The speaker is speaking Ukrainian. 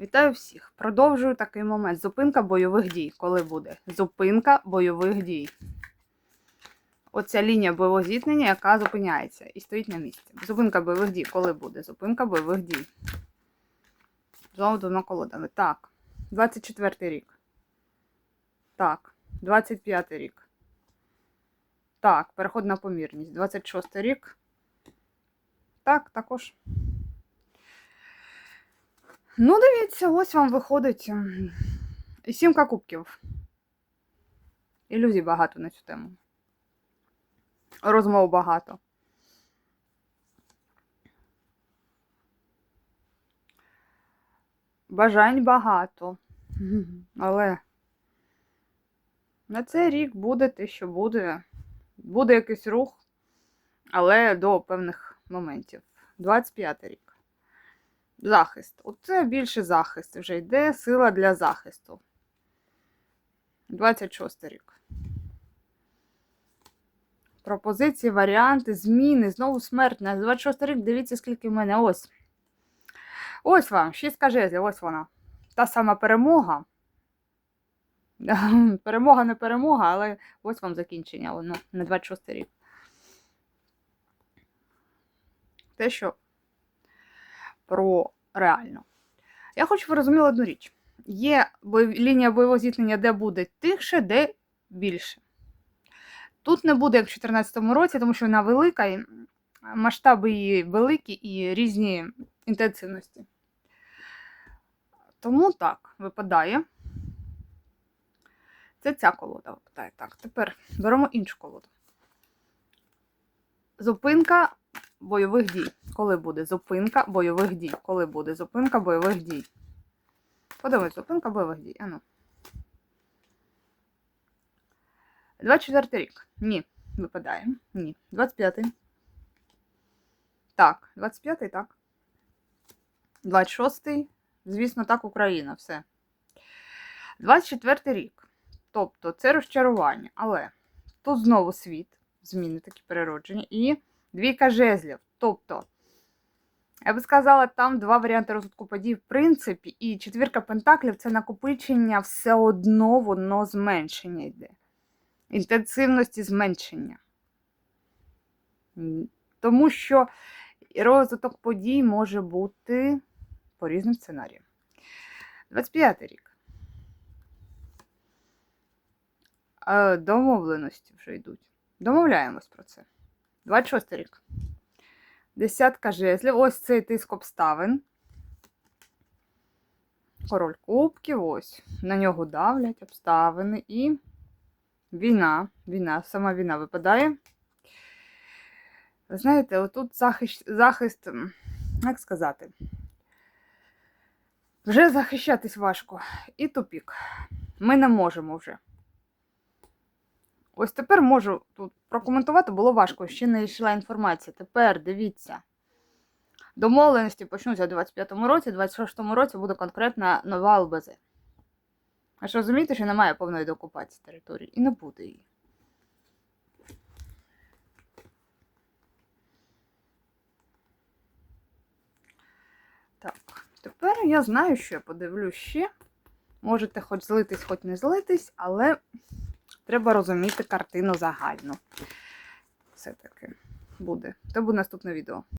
Вітаю всіх! Продовжую такий момент. Зупинка бойових дій. Коли буде? Зупинка бойових дій. Оця лінія бойового зіткнення, яка зупиняється і стоїть на місці. Зупинка бойових дій. Коли буде? Зупинка бойових дій. Знову двома колодами. Так. 24 рік. Так. 25 рік. Так, переход на помірність. 26 рік. Так, також. Ну, дивіться, ось вам виходить м, сімка кубків. Ілюзій багато на цю тему. Розмов багато. Бажань багато. Але на цей рік буде те, що буде. Буде якийсь рух, але до певних моментів. 25 рік. Захист. Оце більше захист вже йде, сила для захисту. 26 рік. Пропозиції, варіанти, зміни, знову смертна. 26 рік, дивіться, скільки в мене. Ось. Ось вам, шістка жезлів, ось вона. Та сама перемога. Перемога не перемога, але ось вам закінчення воно на 26 рік. Те, що про реально. Я хочу, щоб ви розуміли одну річ. Є лінія бойового зіткнення, де буде тихше, де більше. Тут не буде, як в 2014 році, тому що вона велика, і масштаби її великі і різні інтенсивності. Тому так, випадає. Це ця колода випадає. Так, тепер беремо іншу колоду. Зупинка бойових дій. Коли буде зупинка бойових дій? Коли буде зупинка бойових дій? Подивись, зупинка бойових дій. Ану. 24 рік. Ні. Випадає. Ні. 25-й. Так, 25-й, так. 26-й. Звісно, так, Україна. Все. 24 рік. Тобто це розчарування. Але тут знову світ, зміни такі переродження. І двійка жезлів. Тобто, я би сказала, там два варіанти розвитку подій, в принципі, і четвірка пентаклів це накопичення все одно, воно зменшення йде. Інтенсивності зменшення. Тому що розвиток подій може бути по різним сценаріям. 25 рік. Е, Домовленості вже йдуть. Домовляємось про це. 26 рік. Десятка жезлів. Ось цей тиск обставин. Король кубків, ось. На нього давлять обставини і війна. Війна, сама війна випадає. Ви знаєте, отут захист, захист, як сказати, вже захищатись важко. І тупік. Ми не можемо вже. Ось тепер можу тут прокоментувати, було важко, ще не йшла інформація. Тепер дивіться. Домовленості почнуться у 25-му році, у 26-му році буде конкретна нова ЛБЗ. А ж розумієте, що немає повної деокупації території і не буде її. Так, тепер я знаю, що я подивлюсь ще. Можете хоч злитись, хоч не злитись, але треба розуміти картину загальну. Все-таки буде. Це буде наступне відео.